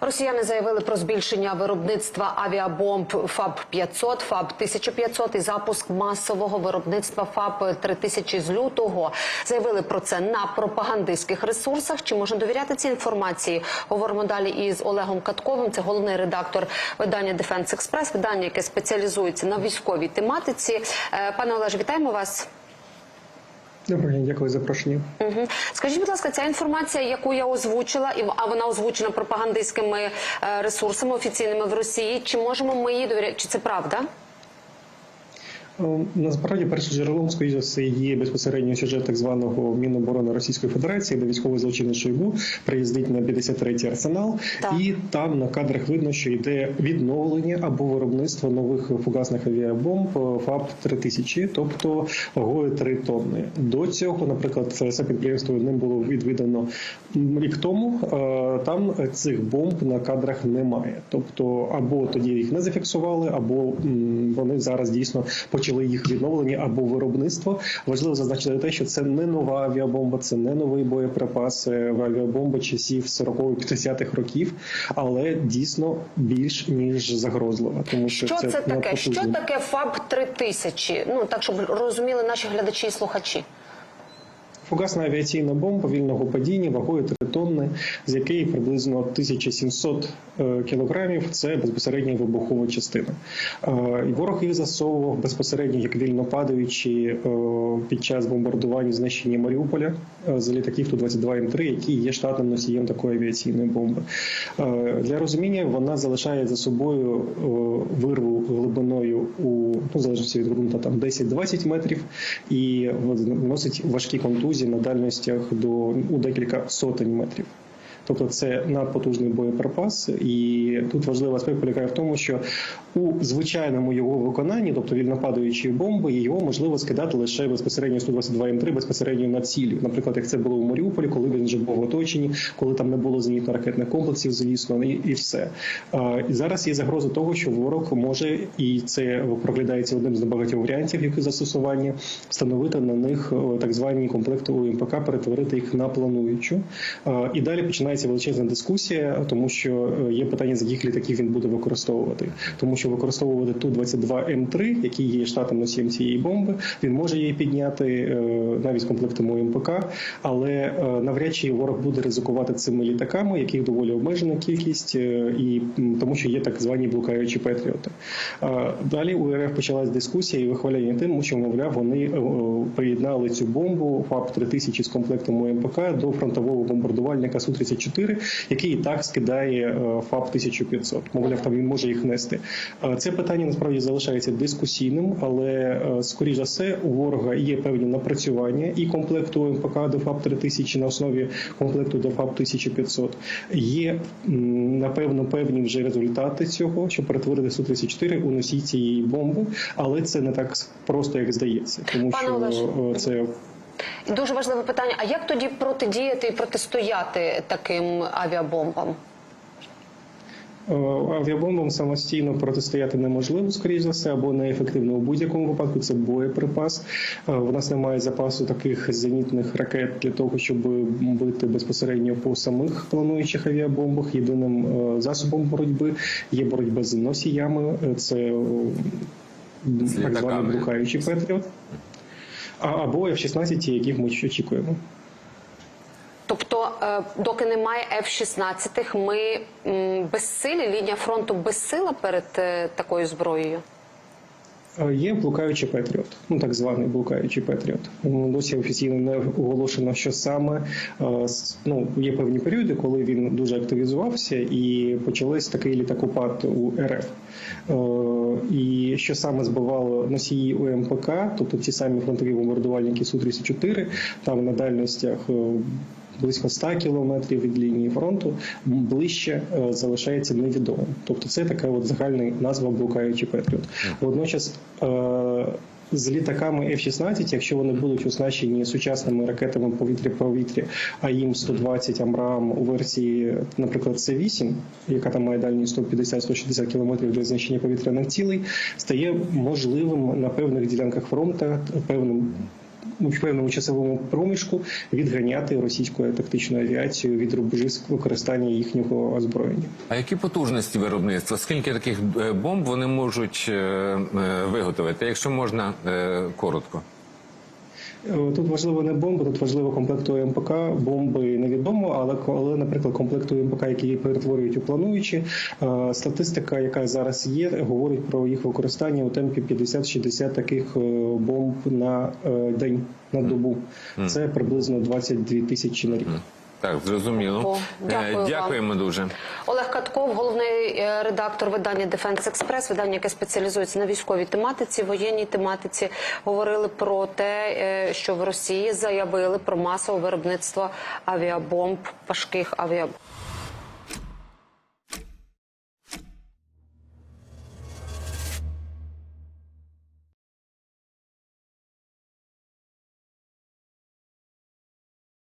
Росіяни заявили про збільшення виробництва авіабомб ФАБ 500 ФАБ 1500 і запуск масового виробництва ФАБ 3000 з лютого. Заявили про це на пропагандистських ресурсах. Чи можна довіряти цій інформації? Говоримо далі із Олегом Катковим. Це головний редактор видання Дефенс Експрес, видання, яке спеціалізується на військовій тематиці. Е, Пане Олеже, вітаємо вас. Доброго дня, дякую за запрошення. Угу. Скажіть, будь ласка, ця інформація, яку я озвучила, і а вона озвучена пропагандистськими е, ресурсами офіційними в Росії. Чи можемо ми її довіряти? Чи це правда? Е, Насправді, першим джерелом, скоріш за все, є безпосередньо сюжет так званого Міноборони Російської Федерації, де військовий злочинний Шойгу приїздить на 53-й арсенал, Так. і там на кадрах видно, що йде відновлення або виробництво нових фугасних авіабомб е, ФАБ 3000, тобто вагою 3 тонни. До цього, наприклад, це підприємство ним було відвідано рік тому. е, Там цих бомб на кадрах немає. Тобто, або тоді їх не зафіксували, або вони зараз дійсно почали їх відновлення або виробництво. Важливо зазначити те, що це не нова авіабомба, це не новий боєприпас, авіабомби авіабомба часів 40-50-х років, але дійсно більш ніж загрозлива. Тому що, Що це таке? Що таке ФАБ 3000? Ну так, щоб розуміли наші глядачі і слухачі. Фугасна авіаційна бомба вільного падіння вагою 3 тонни, з якої приблизно 1700 е, кілограмів це безпосередньо вибухова частина. Е, ворог їх засовував безпосередньо як вільно падаючи е, під час бомбардування знищення Маріуполя з літаків Ту-22 М3, які є штатним носієм такої авіаційної бомби. Для розуміння вона залишає за собою вирву глибиною у ну, залежності від ґрунту там 10-20 метрів і носить важкі контузії на дальностях до у декілька сотень метрів. Тобто це надпотужний боєприпас, і тут важливий аспект полягає в тому, що у звичайному його виконанні, тобто вільнопадаючої бомби, його можливо скидати лише безпосередньо 122 М3, безпосередньо на цілі. Наприклад, як це було у Маріуполі, коли він вже був в оточенні, коли там не було зенітно-ракетних комплексів, звісно, і, і все. А, і зараз є загроза того, що ворог може, і це проглядається одним з небагатьох варіантів, які застосування, встановити на них так звані комплекти УМПК, перетворити їх на плануючу. А, І далі починається величезна дискусія, тому що е, є питання, з яких літаків він буде використовувати, тому що використовувати ту 22 М3, який є штатом носієм цієї бомби, він може її підняти е, навіть комплектом УМПК, але е, навряд чи ворог буде ризикувати цими літаками, яких доволі обмежена кількість, і тому що є так звані блукаючі патріоти. Далі у РФ почалась дискусія і вихваляння тим, що мовляв вони приєднали цю бомбу ФАП 3000 з комплектом УМПК до фронтового бомбардувальника Су 34 який і так скидає е, ФАП 1500. Мовляв, там він може їх нести. Е, Це питання насправді залишається дискусійним, але е, скоріш за все у ворога є певні напрацювання і комплекту УМПК до ФАП 3000 на основі комплекту до ФАП 1500. Є напевно певні вже результати цього, щоб перетворити Су 34 у носій цієї бомби, але це не так просто, як здається, тому що це І Дуже важливе питання. А як тоді протидіяти і протистояти таким авіабомбам? Е, Авіабомбам самостійно протистояти неможливо, скоріш за все, або неефективно у будь-якому випадку. Це боєприпас. Е, В нас немає запасу таких зенітних ракет для того, щоб бити безпосередньо по самих плануючих авіабомбах. Єдиним е, засобом боротьби є боротьба з носіями. Е, Це е, так званий Петріот. А- Або F-16, яких ми очікуємо. Тобто, е, доки немає F-16, ми безсилі, лінія фронту безсила перед е, такою зброєю. Е, Є блукаючий Петріот, ну так званий блукаючий Петріот. Досі офіційно не оголошено, що саме ну є певні періоди, коли він дуже активізувався, і почалось такий літакопад у РФ. І що саме збивало носії УМПК, тобто ті самі фронтові бомбардувальники Су 34 там на дальностях. е, Близько 100 кілометрів від лінії фронту ближче е, залишається невідомим. Тобто це така от загальна назва блукаючий Петріот. Водночас е, з літаками F-16, якщо вони будуть оснащені сучасними ракетами повітря-повітря, а їм 120 Амрам у версії, наприклад, С-8, яка там має дальність 150-160 км для знищення повітряних цілей, стає можливим на певних ділянках фронту певним в певному часовому проміжку відганяти російську тактичну авіацію від рубежів використання їхнього озброєння. А які потужності виробництва? Скільки таких е, бомб вони можуть е, е, виготовити? Якщо можна коротко. Е, Тут важливо не бомби, тут важливо комплекту МПК. Бомби невідомо, але коли, наприклад, комплекту МПК, які її перетворюють у плануючі, е, статистика, яка зараз є, говорить про їх використання у темпі 50-60 таких е, бомб на день на добу. Це приблизно 22 тисячі на рік. Так, зрозуміло. Дякую Дякуємо вам. Дуже. Олег Катков, головний е, редактор видання Дефенс Експрес, видання, яке спеціалізується на військовій тематиці, воєнній тематиці, говорили про те, е, що в Росії заявили про масове виробництво авіабомб, важких авіабомб.